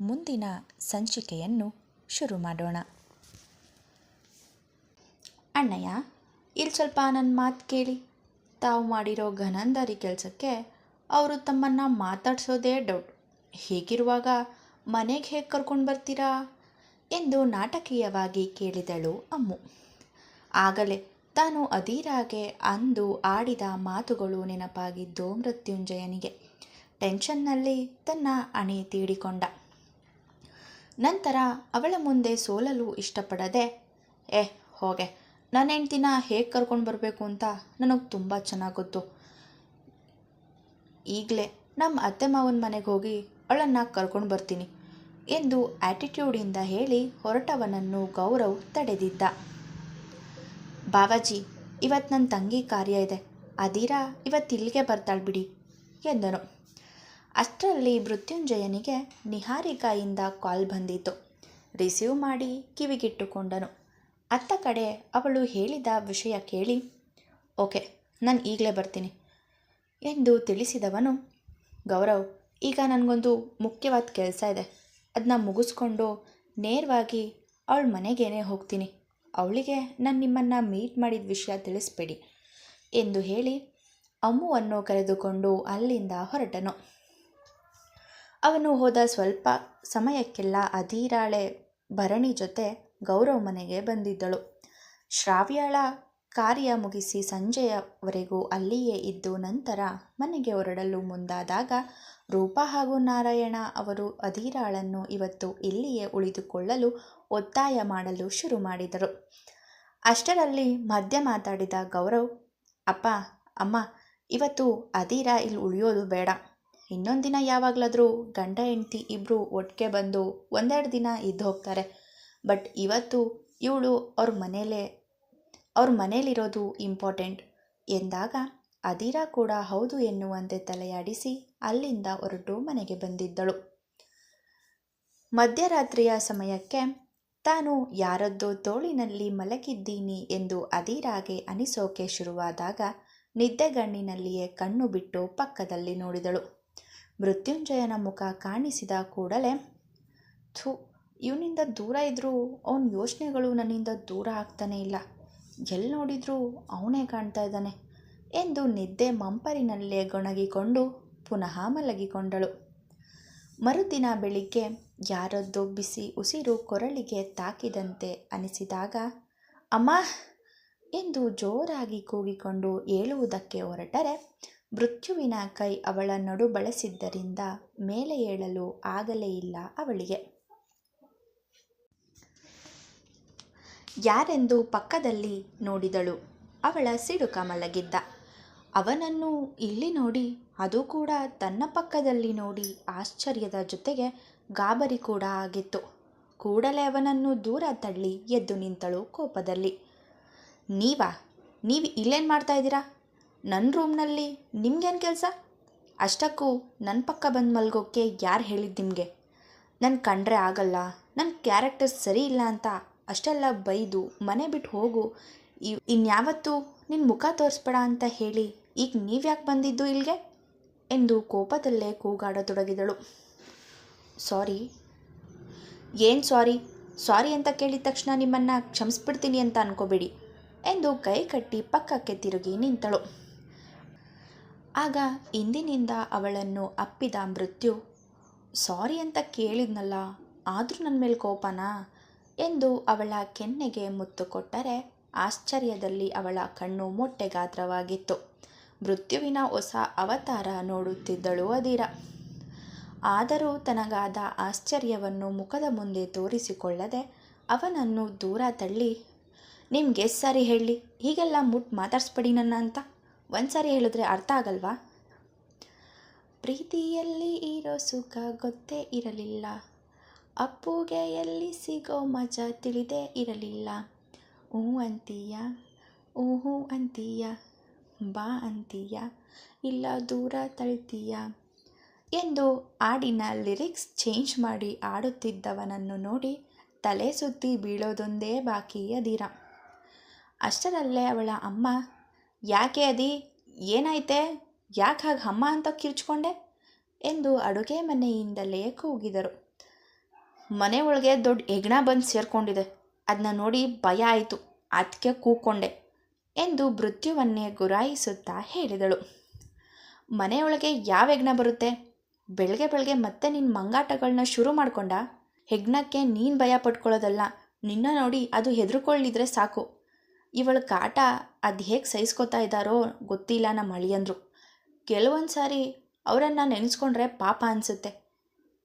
ಮುಂದಿನ ಸಂಚಿಕೆಯನ್ನು ಶುರು ಮಾಡೋಣ. ಅಣ್ಣಯ್ಯ ಇಲ್ಲಿ ಸ್ವಲ್ಪ ನನ್ನ ಮಾತು ಕೇಳಿ. ತಾವು ಮಾಡಿರೋ ಘನಂದರಿ ಕೆಲಸಕ್ಕೆ ಅವರು ತಮ್ಮನ್ನು ಮಾತಾಡಿಸೋದೇ ಡೌಟ್. ಹೀಗಿರುವಾಗ ಮನೆಗೆ ಹೇಗೆ ಕರ್ಕೊಂಡು ಬರ್ತೀರಾ? ಎಂದು ನಾಟಕೀಯವಾಗಿ ಕೇಳಿದಳು ಅಮ್ಮು. ಆಗಲೇ ತಾನು ಅಧೀರಾಗೆ ಅಂದು ಆಡಿದ ಮಾತುಗಳು ನೆನಪಾಗಿದ್ದು ಮೃತ್ಯುಂಜಯನಿಗೆ. ಟೆನ್ಷನ್ನಲ್ಲಿ ತನ್ನ ಅಣೆ ತೀಡಿಕೊಂಡ. ನಂತರ ಅವಳ ಮುಂದೆ ಸೋಲಲು ಇಷ್ಟಪಡದೆ, ಏ, ಹೋಗೆ. ನನ್ನ ಹೆಂಡ್ತಿನ ಹೇಗೆ ಕರ್ಕೊಂಡು ಬರಬೇಕು ಅಂತ ನನಗೆ ತುಂಬ ಚೆನ್ನಾಗಿ ಗೊತ್ತು. ಈಗಲೇ ನಮ್ಮ ಅತ್ತೆ ಮಾವನ ಮನೆಗೆ ಹೋಗಿ ಅವಳನ್ನು ಕರ್ಕೊಂಡು ಬರ್ತೀನಿ ಎಂದು ಆ್ಯಟಿಟ್ಯೂಡಿಂದ ಹೇಳಿ ಹೊರಟವನನ್ನು ಗೌರವ್ ತಡೆದಿದ್ದ. ಬಾವಾಜಿ ಇವತ್ತು ನನ್ನ ತಂಗಿ ಕಾರ್ಯ ಇದೆ. ಅದೀರಾ ಇವತ್ತು ಇಲ್ಲಿಗೆ ಬರ್ತಾಳೆ ಬಿಡಿ ಎಂದನು. ಅಷ್ಟರಲ್ಲಿ ಮೃತ್ಯುಂಜಯನಿಗೆ ನಿಹಾರಿಕಾಯಿಂದ ಕಾಲ್ ಬಂದಿತು ರಿಸೀವ್ ಮಾಡಿ ಕಿವಿಗಿಟ್ಟುಕೊಂಡನು. ಅತ್ತ ಕಡೆ ಅವಳು ಹೇಳಿದ ವಿಷಯ ಕೇಳಿ, ಓಕೆ, ನಾನು ಈಗಲೇ ಬರ್ತೀನಿ ಎಂದು ತಿಳಿಸಿದವನು, ಗೌರವ್, ಈಗ ನನಗೊಂದು ಮುಖ್ಯವಾದ ಕೆಲಸ ಇದೆ. ಅದನ್ನ ಮುಗಿಸ್ಕೊಂಡು ನೇರವಾಗಿ ಅವಳ ಮನೆಗೇನೆ ಹೋಗ್ತೀನಿ. ಅವಳಿಗೆ ನಾನು ನಿಮ್ಮನ್ನು ಮೀಟ್ ಮಾಡಿದ ವಿಷಯ ತಿಳಿಸ್ಬೇಡಿ ಎಂದು ಹೇಳಿ, ಅಮ್ಮುವನ್ನು ಕರೆದುಕೊಂಡು ಅಲ್ಲಿಂದ ಹೊರಟನು. ಅವನು ಹೋದ ಸ್ವಲ್ಪ ಸಮಯಕ್ಕೆಲ್ಲ ಅಧೀರಾಳೆ ಭರಣಿ ಜೊತೆ ಗೌರವ್ ಮನೆಗೆ ಬಂದಿದ್ದಳು. ಶ್ರಾವ್ಯಾಳ ಕಾರ್ಯ ಮುಗಿಸಿ ಸಂಜೆಯವರೆಗೂ ಅಲ್ಲಿಯೇ ಇದ್ದು ನಂತರ ಮನೆಗೆ ಹೊರಡಲು ಮುಂದಾದಾಗ ರೂಪಾ ಹಾಗೂ ನಾರಾಯಣ ಅವರು ಅಧೀರಾಳನ್ನು ಇವತ್ತು ಇಲ್ಲಿಯೇ ಉಳಿದುಕೊಳ್ಳಲು ಒತ್ತಾಯ ಮಾಡಲು ಶುರು ಮಾಡಿದರು. ಅಷ್ಟರಲ್ಲಿ ಮಧ್ಯ ಮಾತಾಡಿದ ಗೌರವ್, ಅಪ್ಪ, ಅಮ್ಮ, ಇವತ್ತು ಅಧೀರ ಇಲ್ಲಿ ಉಳಿಯೋದು ಬೇಡ. ಇನ್ನೊಂದು ದಿನ ಯಾವಾಗಲಾದರೂ ಗಂಡ, ಹೆಂಡತಿ ಇಬ್ಬರು ಒಟ್ಟಿಗೆ ಬಂದು ಒಂದೆರಡು ದಿನ ಇದ್ದು ಹೋಗ್ತಾರೆ. ಬಟ್ ಇವತ್ತು ಇವಳು ಅವ್ರ ಮನೇಲೇ, ಅವ್ರ ಮನೇಲಿರೋದು ಇಂಪಾರ್ಟೆಂಟ್. ಎಂದಾಗ ಅದೀರಾ ಕೂಡ ಹೌದು ಎನ್ನುವಂತೆ ತಲೆಯಾಡಿಸಿ ಅಲ್ಲಿಂದ ಹೊರಟು ಮನೆಗೆ ಬಂದಿದ್ದಳು. ಮಧ್ಯರಾತ್ರಿಯ ಸಮಯಕ್ಕೆ ತಾನು ಯಾರದ್ದೋ ತೋಳಿನಲ್ಲಿ ಮಲಗಿದ್ದೀನಿ ಎಂದು ಅದಿರಾಗೆ ಅನಿಸೋಕೆ ಶುರುವಾದಾಗ ನಿದ್ದೆಗಣ್ಣಿನಲ್ಲಿಯೇ ಕಣ್ಣು ಬಿಟ್ಟು ಪಕ್ಕದಲ್ಲಿ ನೋಡಿದಳು. ಮೃತ್ಯುಂಜಯನ ಮುಖ ಕಾಣಿಸಿದ ಕೂಡಲೇ, ಥು, ಇವನಿಂದ ದೂರ ಇದ್ದರೂ ಅವನ ಯೋಚನೆಗಳು ನನ್ನಿಂದ ದೂರ ಆಗ್ತಾನೆ ಇಲ್ಲ. ಎಲ್ಲಿ ನೋಡಿದರೂ ಅವನೇ ಕಾಣ್ತಾ ಇದ್ದಾನೆ ಎಂದು ನಿದ್ದೆ ಮಂಪರಿನಲ್ಲೇ ಗೊಣಗಿಕೊಂಡು ಪುನಃ ಮಲಗಿಕೊಂಡಳು. ಮರುದಿನ ಬೆಳಿಗ್ಗೆ ಯಾರದ್ದೋ ಬಿಸಿ ಉಸಿರು ಕೊರಳಿಗೆ ತಾಕಿದಂತೆ ಅನಿಸಿದಾಗ, ಅಮ್ಮ! ಎಂದು ಜೋರಾಗಿ ಕೂಗಿಕೊಂಡು ಏಳುವುದಕ್ಕೆ ಹೊರಟರೆ ಮೃತ್ಯುವಿನ ಕೈ ಅವಳ ನಡು ಬಳಸಿದ್ದರಿಂದ ಮೇಲೆ ಏಳಲು ಆಗಲೇ ಇಲ್ಲ ಅವಳಿಗೆ. ಯಾರೆಂದು ಪಕ್ಕದಲ್ಲಿ ನೋಡಿದಳು. ಅವಳ ಸಿಡುಕ ಮಲಗಿದ್ದ. ಅವನನ್ನು ಇಲ್ಲಿ ನೋಡಿ, ಅದು ಕೂಡ ತನ್ನ ಪಕ್ಕದಲ್ಲಿ ನೋಡಿ ಆಶ್ಚರ್ಯದ ಜೊತೆಗೆ ಗಾಬರಿ ಕೂಡ ಆಗಿತ್ತು. ಕೂಡಲೇ ಅವನನ್ನು ದೂರ ತಳ್ಳಿ ಎದ್ದು ನಿಂತಳು ಕೋಪದಲ್ಲಿ. ನೀವಾ? ನೀವು ಇಲ್ಲೇನು ಮಾಡ್ತಾ ಇದ್ದೀರಾ? ನನ್ನ ರೂಮ್ನಲ್ಲಿ ನಿಮ್ಗೇನು ಕೆಲಸ? ಅಷ್ಟಕ್ಕೂ ನನ್ನ ಪಕ್ಕ ಬಂದು ಮಲ್ಗೋಕ್ಕೆ ಯಾರು ಹೇಳಿದ್ದು ನಿಮಗೆ? ನನ್ನ ಕಂಡ್ರೆ ಆಗಲ್ಲ ನನ್ನ ಕ್ಯಾರೆಕ್ಟರ್ ಸರಿ ಇಲ್ಲ ಅಂತ ಅಷ್ಟೆಲ್ಲ ಬೈದು ಮನೆ ಬಿಟ್ಟು ಹೋಗು ಇನ್ಯಾವತ್ತು ನಿನ್ನ ಮುಖ ತೋರಿಸ್ಬೇಡ ಅಂತ ಹೇಳಿ ಈಗ ನೀವ್ಯಾಕೆ ಬಂದಿದ್ದು ಇಲ್ಲಿಗೆ ಎಂದು ಕೋಪದಲ್ಲೇ ಕೂಗಾಡತೊಡಗಿದಳು. ಸಾರಿ. ಏನು ಸಾರಿ? ಸಾರಿ ಅಂತ ಕೇಳಿದ ತಕ್ಷಣ ನಿಮ್ಮನ್ನು ಕ್ಷಮಿಸ್ಬಿಡ್ತೀನಿ ಅಂತ ಅನ್ಕೋಬೇಡಿ ಎಂದು ಕೈ ಕಟ್ಟಿ ಪಕ್ಕಕ್ಕೆ ತಿರುಗಿ ನಿಂತಳು. ಆಗ ಇಂದಿನಿಂದ ಅವಳನ್ನು ಅಪ್ಪಿದ ಮೃತ್ಯು. ಸಾರಿ ಅಂತ ಕೇಳಿದ್ನಲ್ಲ, ಆದರೂ ನನ್ನ ಮೇಲೆ ಕೋಪನಾ? ಎಂದು ಅವಳ ಕೆನ್ನೆಗೆ ಮುತ್ತು ಕೊಟ್ಟರೆ ಆಶ್ಚರ್ಯದಲ್ಲಿ ಅವಳ ಕಣ್ಣು ಮೊಟ್ಟೆ ಗಾತ್ರವಾಗಿತ್ತು ಮೃತ್ಯುವಿನ ಹೊಸ ಅವತಾರ ನೋಡುತ್ತಿದ್ದಳು ಅದಿರ ಆದರೂ ತನಗಾದ ಆಶ್ಚರ್ಯವನ್ನು ಮುಖದ ಮುಂದೆ ತೋರಿಸಿಕೊಳ್ಳದೆ ಅವನನ್ನು ದೂರ ತಳ್ಳಿ, ನಿಮ್ಗೆ ಸರಿ ಹೇಳಿ, ಹೀಗೆಲ್ಲ ಮುಟ್ ಮಾತಾಡ್ಸ್ಬೇಡಿ ನನ್ನ ಅಂತ. ಒಂದು ಸಾರಿ ಹೇಳಿದ್ರೆ ಅರ್ಥ ಆಗಲ್ವಾ? ಪ್ರೀತಿಯಲ್ಲಿ ಇರೋ ಸುಖ ಗೊತ್ತೇ ಇರಲಿಲ್ಲ. ಅಪ್ಪುಗೆ ಎಲ್ಲಿ ಸಿಗೋ ಮಜಾ ತಿಳಿದೇ ಇರಲಿಲ್ಲ. ಹ್ಞೂ ಅಂತೀಯ ಹ್ಞೂ ಅಂತೀಯ, ಬಾ ಅಂತೀಯ, ಇಲ್ಲ ದೂರ ತಳ್ತೀಯ ಎಂದು ಹಾಡಿನ ಲಿರಿಕ್ಸ್ ಚೇಂಜ್ ಮಾಡಿ ಆಡುತ್ತಿದ್ದವನನ್ನು ನೋಡಿ ತಲೆ ಸುತ್ತಿ ಬೀಳೋದೊಂದೇ ಬಾಕಿ ದಿರ ಅಷ್ಟರಲ್ಲೇ ಅವಳ ಅಮ್ಮ ಯಾಕೆ ಅದಿ? ಏನಾಯ್ತೆ? ಯಾಕೆ ಹಾಗೆ ಅಮ್ಮ ಅಂತ ಕಿರ್ಚ್ಕೊಂಡೆ? ಎಂದು ಅಡುಗೆ ಮನೆಯಿಂದಲೇ ಕೂಗಿದರು. ಮನೆ ಒಳಗೆ ದೊಡ್ಡ ಹೆಗ್ಣ ಬಂದು ಸೇರ್ಕೊಂಡಿದೆ. ಅದನ್ನ ನೋಡಿ ಭಯ ಆಯಿತು. ಅದಕ್ಕೆ ಕೂಕೊಂಡೆ ಎಂದು ಮೃತ್ಯುವನ್ನೇ ಗುರಾಯಿಸುತ್ತಾ ಹೇಳಿದಳು. ಮನೆಯೊಳಗೆ ಯಾವ ಹೆಗ್ಣ ಬರುತ್ತೆ? ಬೆಳಗ್ಗೆ ಬೆಳಗ್ಗೆ ಮತ್ತೆ ನಿನ್ನ ಮಂಗಾಟಗಳನ್ನ ಶುರು ಮಾಡ್ಕೊಂಡ? ಹೆಗ್ಣಕ್ಕೆ ನೀನು ಭಯ ಪಟ್ಕೊಳ್ಳೋದಲ್ಲ. ನಿನ್ನ ನೋಡಿ ಅದು ಹೆದರ್ಕೊಳ್ಳಿದ್ರೆ ಸಾಕು. ಇವಳ ಕಾಟ ಅದು ಹೇಗೆ ಸಹಿಸ್ಕೋತಾ ಇದ್ದಾರೋ ಗೊತ್ತಿಲ್ಲ ನಮ್ಮ ಅಳಿಯಂದರು. ಕೆಲವೊಂದು ಸಾರಿ ಅವರನ್ನು ನೆನೆಸ್ಕೊಂಡ್ರೆ ಪಾಪ ಅನಿಸುತ್ತೆ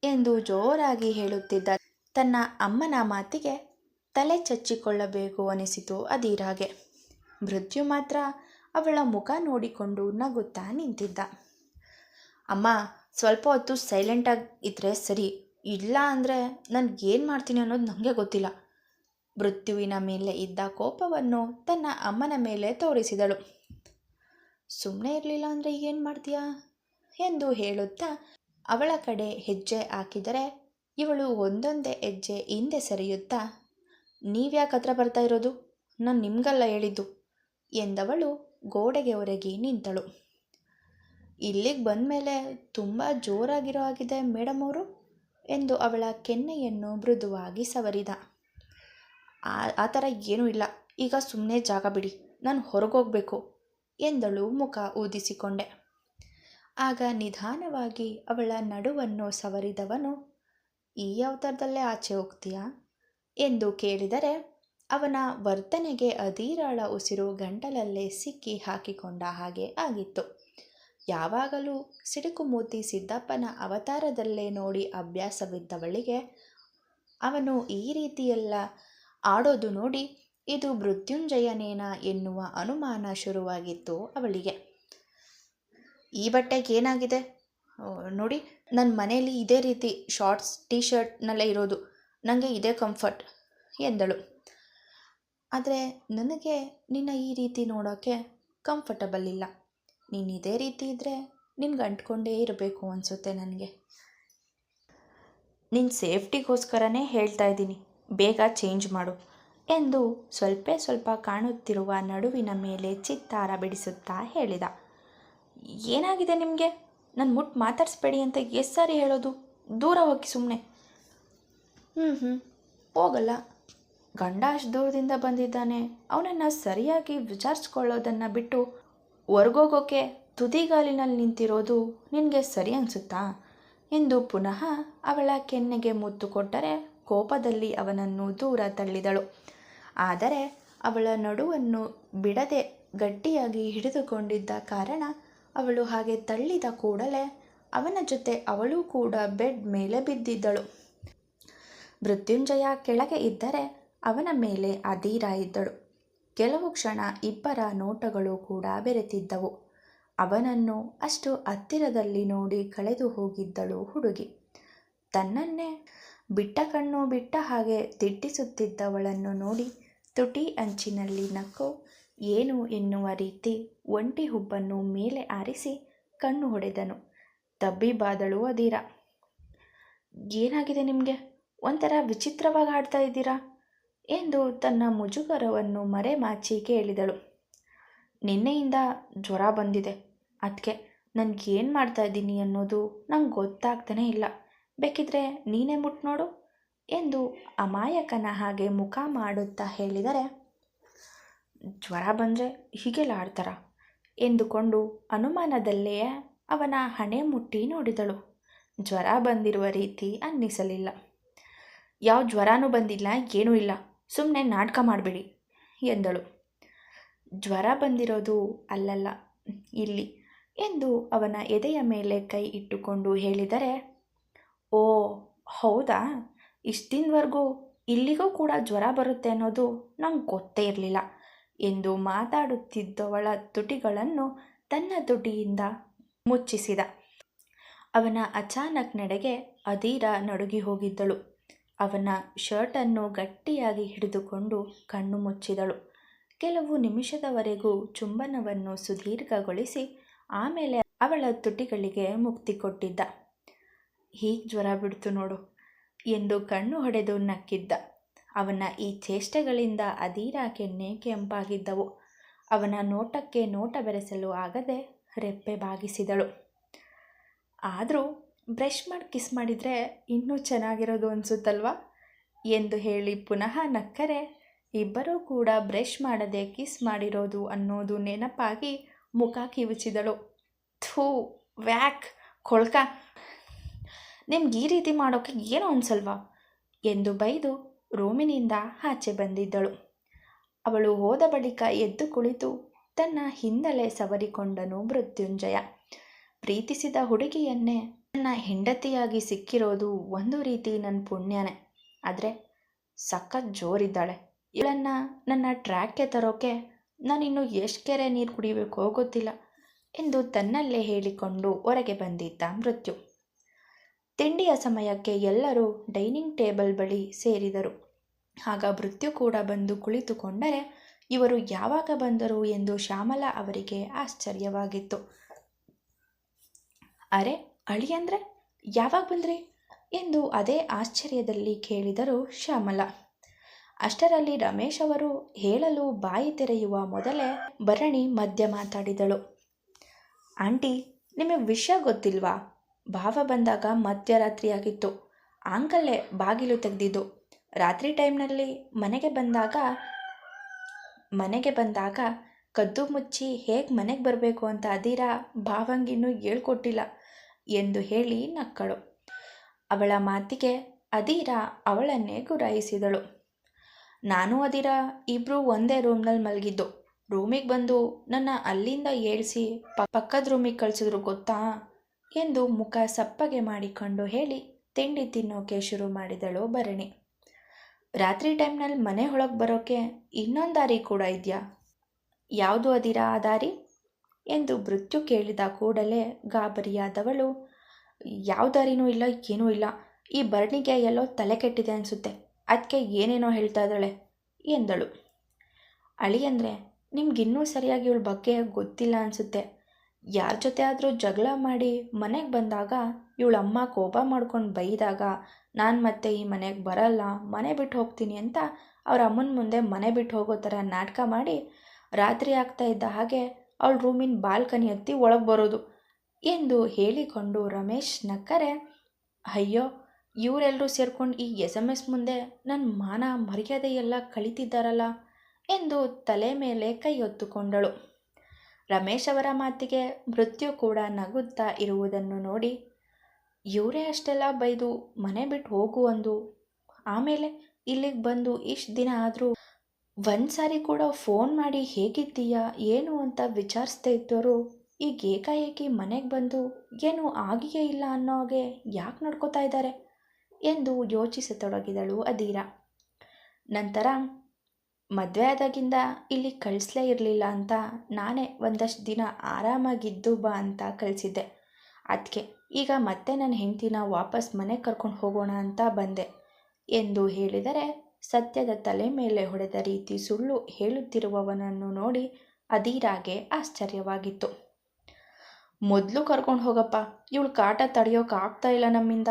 ಎಂದು ಜೋರಾಗಿ ಹೇಳುತ್ತಿದ್ದ ತನ್ನ ಅಮ್ಮನ ಮಾತಿಗೆ ತಲೆ ಚಚ್ಚಿಕೊಳ್ಳಬೇಕು ಅನಿಸಿತು ಅದೀರಾಗೆ ಮೃತ್ಯು ಮಾತ್ರ ಅವಳ ಮುಖ ನೋಡಿಕೊಂಡು ನಗುತ್ತಾ ನಿಂತಿದ್ದ. ಅಮ್ಮ, ಸ್ವಲ್ಪ ಹೊತ್ತು ಸೈಲೆಂಟಾಗಿ ಇದ್ದರೆ ಸರಿ ಇಲ್ಲ ಅಂದರೆ ನನಗೇನು ಮಾಡ್ತೀನಿ ಅನ್ನೋದು ನನಗೆ ಗೊತ್ತಿಲ್ಲ. ಮೃತ್ಯುವಿನ ಮೇಲೆ ಇದ್ದ ಕೋಪವನ್ನು ತನ್ನ ಅಮ್ಮನ ಮೇಲೆ ತೋರಿಸಿದಳು. ಸುಮ್ಮನೆ ಇರಲಿಲ್ಲ ಅಂದರೆ ಏನು ಮಾಡ್ತೀಯಾ? ಎಂದು ಹೇಳುತ್ತಾ ಅವಳ ಕಡೆ ಹೆಜ್ಜೆ ಹಾಕಿದರೆ ಇವಳು ಒಂದೊಂದೇ ಹೆಜ್ಜೆ ಹಿಂದೆ ಸರಿಯುತ್ತಾ, ನೀವ್ಯಾಕೆ ಹತ್ರ ಬರ್ತಾ ಇರೋದು? ನಾನು ನಿಮಗಲ್ಲ ಹೇಳಿದ್ದು, ಎಂದವಳು ಗೋಡೆಗೆ ಒರಗಿ ನಿಂತಳು. ಇಲ್ಲಿಗೆ ಬಂದ ಮೇಲೆ ತುಂಬ ಜೋರಾಗಿರೋ ಆಗಿದೆ ಮೇಡಮ್ ಅವರು, ಎಂದು ಅವಳ ಕೆನ್ನೆಯನ್ನು ಮೃದುವಾಗಿ ಸವರಿದ. ಆ ಆ ಥರ ಏನೂ ಇಲ್ಲ. ಈಗ ಸುಮ್ಮನೆ ಜಾಗ ಬಿಡಿ. ನಾನು ಹೊರಗೋಗ್ಬೇಕು ಎಂದಳು ಮುಖ ಊದಿಸಿಕೊಂಡೆ. ಆಗ ನಿಧಾನವಾಗಿ ಅವಳ ನಡುವನ್ನು ಸವರಿದವನು, ಈ ಅವತಾರದಲ್ಲೇ ಆಚೆ ಹೋಗ್ತೀಯಾ? ಎಂದು ಕೇಳಿದರೆ, ಅವನ ವರ್ತನೆಗೆ ಅಧೀರಾಳ ಉಸಿರು ಗಂಟಲಲ್ಲೇ ಸಿಕ್ಕಿ ಹಾಕಿಕೊಂಡ ಹಾಗೆ ಆಗಿತ್ತು. ಯಾವಾಗಲೂ ಸಿಡುಕು ಮೂತಿ ಸಿದ್ದಪ್ಪನ ಅವತಾರದಲ್ಲೇ ನೋಡಿ ಅಭ್ಯಾಸವಿದ್ದವಳಿಗೆ ಅವನು ಈ ರೀತಿಯೆಲ್ಲ ಆಡೋದು ನೋಡಿ, ಇದು ಮೃತ್ಯುಂಜಯನೇನ ಎನ್ನುವ ಅನುಮಾನ ಶುರುವಾಗಿತ್ತು ಅವಳಿಗೆ. ಈ ಬಟ್ಟೆಗೆ ಏನಾಗಿದೆ? ನೋಡಿ ನನ್ನ ಮನೆಯಲ್ಲಿ ಇದೇ ರೀತಿ ಶಾರ್ಟ್ಸ್ ಟೀ ಶರ್ಟ್ನಲ್ಲೇ ಇರೋದು. ನನಗೆ ಇದೇ ಕಂಫರ್ಟ್ ಎಂದಳು. ಆದರೆ ನನಗೆ ನಿನ್ನ ಈ ರೀತಿ ನೋಡೋಕ್ಕೆ ಕಂಫರ್ಟಬಲ್ ಇಲ್ಲ. ನೀನು ಇದೇ ರೀತಿ ಇದ್ದರೆ ನಿನ್ಗೆ ಅಂಟ್ಕೊಂಡೇ ಇರಬೇಕು ಅನಿಸುತ್ತೆ ನನಗೆ. ನಿನ್ನ ಸೇಫ್ಟಿಗೋಸ್ಕರನೇ ಹೇಳ್ತಾ ಇದ್ದೀನಿ. ಬೇಗ ಚೇಂಜ್ ಮಾಡು ಎಂದು ಸ್ವಲ್ಪ ಸ್ವಲ್ಪ ಕಾಣುತ್ತಿರುವ ನಡುವಿನ ಮೇಲೆ ಚಿತ್ತಾರ ಬಿಡಿಸುತ್ತಾ ಹೇಳಿದ. ಏನಾಗಿದೆ ನಿಮಗೆ? ನನ್ನ ಮುಟ್ಟು ಮಾತಾಡಿಸ್ಬೇಡಿ ಅಂತ ಎಷ್ಟು ಸಾರಿ ಹೇಳೋದು. ದೂರ ಹೋಗಿ ಸುಮ್ಮನೆ ಹ್ಞೂ ಹ್ಞೂ ಹೋಗಲ್ಲ. ಗಂಡ ಅಷ್ಟು ದೂರದಿಂದ ಬಂದಿದ್ದಾನೆ. ಅವನನ್ನು ಸರಿಯಾಗಿ ವಿಚಾರಿಸ್ಕೊಳ್ಳೋದನ್ನು ಬಿಟ್ಟು ಹೊರ್ಗೋಗೋಕೆ ತುದಿಗಾಲಿನಲ್ಲಿ ನಿಂತಿರೋದು ನಿನಗೆ ಸರಿ ಅನಿಸುತ್ತಾ? ಎಂದು ಪುನಃ ಅವಳ ಕೆನ್ನೆಗೆ ಮುತ್ತು ಕೊಟ್ಟರೆ ಕೋಪದಲ್ಲಿ ಅವನನ್ನು ದೂರ ತಳ್ಳಿದಳು. ಆದರೆ ಅವಳ ನಡುವನ್ನು ಬಿಡದೆ ಗಟ್ಟಿಯಾಗಿ ಹಿಡಿದುಕೊಂಡಿದ್ದ ಕಾರಣ ಅವಳು ಹಾಗೆ ತಳ್ಳಿದ ಕೂಡಲೇ ಅವನ ಜೊತೆ ಅವಳು ಕೂಡ ಬೆಡ್ ಮೇಲೆ ಬಿದ್ದಿದ್ದಳು. ಮೃತ್ಯುಂಜಯ ಕೆಳಗೆ ಇದ್ದರೆ ಅವನ ಮೇಲೆ ಅಧೀರ ಇದ್ದಳು. ಕೆಲವು ಕ್ಷಣ ಇಬ್ಬರ ನೋಟಗಳು ಕೂಡ ಬೆರೆತಿದ್ದವು. ಅವನನ್ನು ಅಷ್ಟು ಹತ್ತಿರದಲ್ಲಿ ನೋಡಿ ಕಳೆದು ಹೋಗಿದ್ದಳು ಹುಡುಗಿ. ತನ್ನನ್ನೇ ಬಿಟ್ಟ ಕಣ್ಣು ಬಿಟ್ಟ ಹಾಗೆ ದಿಟ್ಟಿಸುತ್ತಿದ್ದವಳನ್ನು ನೋಡಿ ತುಟಿ ಅಂಚಿನಲ್ಲಿ ನಕ್ಕು, ಏನು ಎನ್ನುವ ರೀತಿ? ಒಂಟಿ ಹುಬ್ಬನ್ನು ಮೇಲೆ ಆರಿಸಿ ಕಣ್ಣು ಹೊಡೆದನು. ತಬ್ಬಿಬಾದಳು ಅದೀರ ಏನಾಗಿದೆ ನಿಮಗೆ? ಒಂಥರ ವಿಚಿತ್ರವಾಗಿ ಆಡ್ತಾ ಇದ್ದೀರಾ? ಎಂದು ತನ್ನ ಮುಜುಗರವನ್ನು ಮರೆಮಾಚಿ ಕೇಳಿದಳು. ನಿನ್ನೆಯಿಂದ ಜ್ವರ ಬಂದಿದೆ. ಅದಕ್ಕೆ ನನಗೇನು ಮಾಡ್ತಾ ಇದ್ದೀನಿ ಅನ್ನೋದು ನಂಗೆ ಗೊತ್ತಾಗ್ತಾನೇ ಇಲ್ಲ. ಬೇಕಿದ್ರೆ ನೀನೇ ಮುಟ್ಟಿ ನೋಡು ಎಂದು ಅಮಾಯಕನ ಹಾಗೆ ಮುಖ ಮಾಡುತ್ತಾ ಹೇಳಿದರೆ, ಜ್ವರ ಬಂದರೆ ಹೀಗೆಲ್ಲ ಆಡ್ತಾರ ಎಂದುಕೊಂಡು ಅನುಮಾನದಲ್ಲೇ ಅವನ ಹಣೆ ಮುಟ್ಟಿ ನೋಡಿದಳು. ಜ್ವರ ಬಂದಿರುವ ರೀತಿ ಅನ್ನಿಸಲಿಲ್ಲ. ಯಾವ ಜ್ವರನೂ ಬಂದಿಲ್ಲ, ಏನೂ ಇಲ್ಲ ಸುಮ್ಮನೆ ನಾಟಕ ಮಾಡಬೇಡಿ ಎಂದಳು. ಜ್ವರ ಬಂದಿರೋದು ಅಲ್ಲಲ್ಲ, ಇಲ್ಲಿ ಎಂದು ಅವನ ಎದೆಯ ಮೇಲೆ ಕೈ ಇಟ್ಟುಕೊಂಡು ಹೇಳಿದರೆ ಓ, ಹೌದಾ? ಇಷ್ಟಿನವರೆಗೂ ಇಲ್ಲಿಗೂ ಕೂಡ ಜ್ವರ ಬರುತ್ತೆ ಅನ್ನೋದು ನಂಗೆ ಗೊತ್ತೇ ಇರಲಿಲ್ಲ. ಎಂದು ಮಾತಾಡುತ್ತಿದ್ದವಳ ತುಟಿಗಳನ್ನು ತನ್ನ ತುಟಿಯಿಂದ ಮುಚ್ಚಿಸಿದ. ಅವನ ಅಚಾನಕ್ ನಡೆಗೆ ಅಧೀರ ನಡುಗಿ ಹೋಗಿದ್ದಳು. ಅವನ ಶರ್ಟನ್ನು ಗಟ್ಟಿಯಾಗಿ ಹಿಡಿದುಕೊಂಡು ಕಣ್ಣು ಮುಚ್ಚಿದಳು. ಕೆಲವು ನಿಮಿಷದವರೆಗೂ ಚುಂಬನವನ್ನು ಸುದೀರ್ಘಗೊಳಿಸಿ ಆಮೇಲೆ ಅವಳ ತುಟಿಗಳಿಗೆ ಮುಕ್ತಿ ಕೊಟ್ಟಿದ್ದ. ಹೀಗೆ ಜ್ವರ ಬಿಡ್ತು ನೋಡು. ಎಂದು ಕಣ್ಣು ಹೊಡೆದು ನಕ್ಕಿದ್ದ. ಅವನ ಈ ಚೇಷ್ಟೆಗಳಿಂದ ಅದೀರ ಕೆನ್ನೆ ಕೆಂಪಾಗಿದ್ದವು. ಅವನ ನೋಟಕ್ಕೆ ನೋಟ ಬೆರೆಸಲು ಆಗದೆ ರೆಪ್ಪೆ ಬಾಗಿಸಿದಳು. ಆದರೂ ಬ್ರಷ್ ಮಾಡಿ ಕಿಸ್ ಮಾಡಿದರೆ ಇನ್ನೂ ಚೆನ್ನಾಗಿರೋದು ಅನಿಸುತ್ತಲ್ವಾ? ಎಂದು ಹೇಳಿ ಪುನಃ ನಕ್ಕರೆ, ಇಬ್ಬರೂ ಕೂಡ ಬ್ರಷ್ ಮಾಡದೆ ಕಿಸ್ ಮಾಡಿರೋದು ಅನ್ನೋದು ನೆನಪಾಗಿ ಮುಖ ಕಿವುಚಿದಳು. ಥೂ, ವ್ಯಾಕ್, ಕೊಳ್ಕ ನಿಮ್ಗೆ ಈ ರೀತಿ ಮಾಡೋಕ್ಕೆ ಏನು ಅನ್ಸಲ್ವಾ ಎಂದು ಬೈದು ರೂಮಿನಿಂದ ಆಚೆ ಬಂದಿದ್ದಳು. ಅವಳು ಹೋದ ಬಳಿಕ ಎದ್ದು ಕುಳಿತು ತನ್ನ ಹಿಂದಲೇ ಸವರಿಕೊಂಡನು ಮೃತ್ಯುಂಜಯ. ಪ್ರೀತಿಸಿದ ಹುಡುಗಿಯನ್ನೇ ನನ್ನ ಹೆಂಡತಿಯಾಗಿ ಸಿಕ್ಕಿರೋದು ಒಂದು ರೀತಿ ನನ್ನ ಪುಣ್ಯನೇ. ಆದರೆ ಸಖತ್ ಜೋರಿದ್ದಾಳೆ. ಇವಳನ್ನು ನನ್ನ ಟ್ರ್ಯಾಕ್ಗೆ ತರೋಕೆ ನಾನಿನ್ನು ಎಷ್ಟು ಕೆರೆ ನೀರು ಕುಡಿಬೇಕೋ ಗೊತ್ತಿಲ್ಲ ಎಂದು ತನ್ನಲ್ಲೇ ಹೇಳಿಕೊಂಡು ಹೊರಗೆ ಬಂದಿದ್ದ ಮೃತ್ಯು. ತಿಂಡಿಯ ಸಮಯಕ್ಕೆ ಎಲ್ಲರೂ ಡೈನಿಂಗ್ ಟೇಬಲ್ ಬಳಿ ಸೇರಿದರು. ಆಗ ಮೃತ್ಯು ಕೂಡ ಬಂದು ಕುಳಿತುಕೊಂಡರೆ ಇವರು ಯಾವಾಗ ಬಂದರು ಎಂದು ಶ್ಯಾಮಲಾ ಅವರಿಗೆ ಆಶ್ಚರ್ಯವಾಗಿತ್ತು. ಅರೆ, ಅಳಿ ಅಳಿಯಂದ್ರೆ ಯಾವಾಗ ಬಂದ್ರಿ? ಎಂದು ಅದೇ ಆಶ್ಚರ್ಯದಲ್ಲಿ ಕೇಳಿದರು ಶ್ಯಾಮಲ. ಅಷ್ಟರಲ್ಲಿ ರಮೇಶ್ ಅವರು ಹೇಳಲು ಬಾಯಿ ತೆರೆಯುವ ಮೊದಲೇ ಭರಣಿ ಮಧ್ಯ ಮಾತಾಡಿದಳು. ಆಂಟಿ, ನಿಮಗೆ ವಿಷಯ ಗೊತ್ತಿಲ್ವಾ? ಭಾವ ಬಂದಾಗ ಮಧ್ಯರಾತ್ರಿಯಾಗಿತ್ತು. ಆಂಕಲ್ಲೇ ಬಾಗಿಲು ತೆಗೆದಿದ್ದು. ರಾತ್ರಿ ಟೈಮ್ನಲ್ಲಿ ಮನೆಗೆ ಬಂದಾಗ ಮನೆಗೆ ಬಂದಾಗ ಕದ್ದು ಮುಚ್ಚಿ ಹೇಗೆ ಮನೆಗೆ ಬರಬೇಕು ಅಂತ ಅದೀರ ಭಾವಂಗಿನ್ನೂ ಹೇಳ್ಕೊಟ್ಟಿಲ್ಲ ಎಂದು ಹೇಳಿ ನಕ್ಕಳು. ಅವಳ ಮಾತಿಗೆ ಅದೀರ ಅವಳನ್ನೇ ಗುರಾಯಿಸಿದಳು. ನಾನು ಅದೀರ ಇಬ್ಬರು ಒಂದೇ ರೂಮ್ನಲ್ಲಿ ಮಲಗಿದ್ದು. ರೂಮಿಗೆ ಬಂದು ನನ್ನ ಅಲ್ಲಿಂದ ಏಳಿಸಿ ಪಕ್ಕದ ರೂಮಿಗೆ ಕಳಿಸಿದ್ರು ಗೊತ್ತಾ? ಎಂದು ಮುಖ ಸಪ್ಪಗೆ ಮಾಡಿಕೊಂಡು ಹೇಳಿ ತಿಂಡಿ ತಿನ್ನೋಕೆ ಶುರು ಮಾಡಿದಳು ಭರಣಿ. ರಾತ್ರಿ ಟೈಮ್ನಲ್ಲಿ ಮನೆ ಒಳಗೆ ಬರೋಕ್ಕೆ ಇನ್ನೊಂದು ದಾರಿ ಕೂಡ ಇದೆಯಾ? ಯಾವುದು ಅದಿರಾ ಆ ದಾರಿ? ಎಂದು ಮೃತ್ಯು ಕೇಳಿದ ಕೂಡಲೇ ಗಾಬರಿಯಾದವಳು, ಯಾವ ದಾರಿನೂ ಇಲ್ಲ, ಏನೂ ಇಲ್ಲ. ಈ ಭರಣಿಗೆ ಎಲ್ಲೋ ತಲೆ ಕೆಟ್ಟಿದೆ ಅನಿಸುತ್ತೆ. ಅದಕ್ಕೆ ಏನೇನೋ ಹೇಳ್ತಾ ಇದ್ದಾಳೆ ಎಂದಳು. ಅಳಿ ಅಂದರೆ ನಿಮ್ಗಿನ್ನೂ ಸರಿಯಾಗಿ ಇವಳ ಬಗ್ಗೆ ಗೊತ್ತಿಲ್ಲ ಅನಿಸುತ್ತೆ. ಯಾರ ಜೊತೆ ಆದರೂ ಜಗಳ ಮಾಡಿ ಮನೆಗೆ ಬಂದಾಗ ಇವಳ ಅಮ್ಮ ಕೋಪ ಮಾಡ್ಕೊಂಡು ಬೈದಾಗ, ನಾನು ಮತ್ತೆ ಈ ಮನೆಗೆ ಬರಲ್ಲ, ಮನೆ ಬಿಟ್ಟು ಹೋಗ್ತೀನಿ ಅಂತ ಅವ್ರ ಅಮ್ಮನ ಮುಂದೆ ಮನೆ ಬಿಟ್ಟು ಹೋಗೋ ಥರ ನಾಟಕ ಮಾಡಿ ರಾತ್ರಿ ಆಗ್ತಾ ಇದ್ದ ಹಾಗೆ ಅವಳ ರೂಮಿನ ಬಾಲ್ಕನಿ ಹತ್ತಿ ಒಳಗೆ ಬರೋದು. ಎಂದು ಹೇಳಿಕೊಂಡು ರಮೇಶ್ ನಕ್ಕರೆ, ಅಯ್ಯೋ ಇವರೆಲ್ಲರೂ ಸೇರ್ಕೊಂಡು ಈ ಎಸ್ ಎಂ ಎಸ್ ಮುಂದೆ ನನ್ನ ಮಾನ ಮರ್ಯಾದೆ ಎಲ್ಲ ಕಳಿತಿದ್ದಾರಲ್ಲ? ಎಂದು ತಲೆ ಮೇಲೆ ಕೈ ಹೊತ್ತುಕೊಂಡಳು. ರಮೇಶ್ ಅವರ ಮಾತಿಗೆ ಮೃತ್ಯು ಕೂಡ ನಗುತ್ತಾ ಇರುವುದನ್ನು ನೋಡಿ, ಇವರೇ ಅಷ್ಟೆಲ್ಲ ಬೈದು ಮನೆ ಬಿಟ್ಟು ಹೋಗು ಅಂದು. ಆಮೇಲೆ ಇಲ್ಲಿಗೆ ಬಂದು ಇಷ್ಟು ದಿನ ಆದರೂ ಒಂದು ಸಾರಿ ಕೂಡ ಫೋನ್ ಮಾಡಿ ಹೇಗಿದ್ದೀಯಾ, ಏನು ಅಂತ ವಿಚಾರಿಸ್ತಾ ಇದ್ದವರು ಈಗ ಏಕಾಏಕಿ ಮನೆಗೆ ಬಂದು ಏನು ಆಗಿಯೇ ಇಲ್ಲ ಅನ್ನೋ ಹಾಗೆ ಯಾಕೆ ನಡ್ಕೋತಾ ಇದ್ದಾರೆ ಎಂದು ಯೋಚಿಸತೊಡಗಿದಳು ಅದೀರ ನಂತರ ಮದುವೆ ಆದಾಗಿಂದ ಇಲ್ಲಿ ಕಳಿಸ್ಲೇ ಇರಲಿಲ್ಲ ಅಂತ ನಾನೇ ಒಂದಷ್ಟು ದಿನ ಆರಾಮಾಗಿದ್ದು ಬಾ ಅಂತ ಕಳಿಸಿದ್ದೆ. ಅದಕ್ಕೆ ಈಗ ಮತ್ತೆ ನನ್ನ ಹೆಂಡತಿನ ವಾಪಸ್ ಮನೆಗೆ ಕರ್ಕೊಂಡು ಹೋಗೋಣ ಅಂತ ಬಂದೆ. ಎಂದು ಹೇಳಿದರೆ ಸತ್ಯದ ತಲೆ ಮೇಲೆ ಹೊಡೆದ ರೀತಿ ಸುಳ್ಳು ಹೇಳುತ್ತಿರುವವನನ್ನು ನೋಡಿ ಅದೀರಾಗೆ ಆಶ್ಚರ್ಯವಾಗಿತ್ತು. ಮೊದಲು ಕರ್ಕೊಂಡು ಹೋಗಪ್ಪ, ಇವಳು ಕಾಟ ತಡೆಯೋಕ್ಕಾಗ್ತಾ ಇಲ್ಲ ನಮ್ಮಿಂದ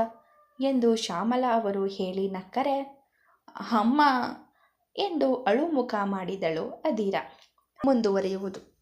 ಎಂದು ಶ್ಯಾಮಲಾ ಅವರು ಹೇಳಿ ನಕ್ಕರೆ, ಅಮ್ಮ ಎಂದು ಅಳುಮುಖ ಮಾಡಿದಳು ಅದಿರ ಮುಂದುವರಿಯುವುದು.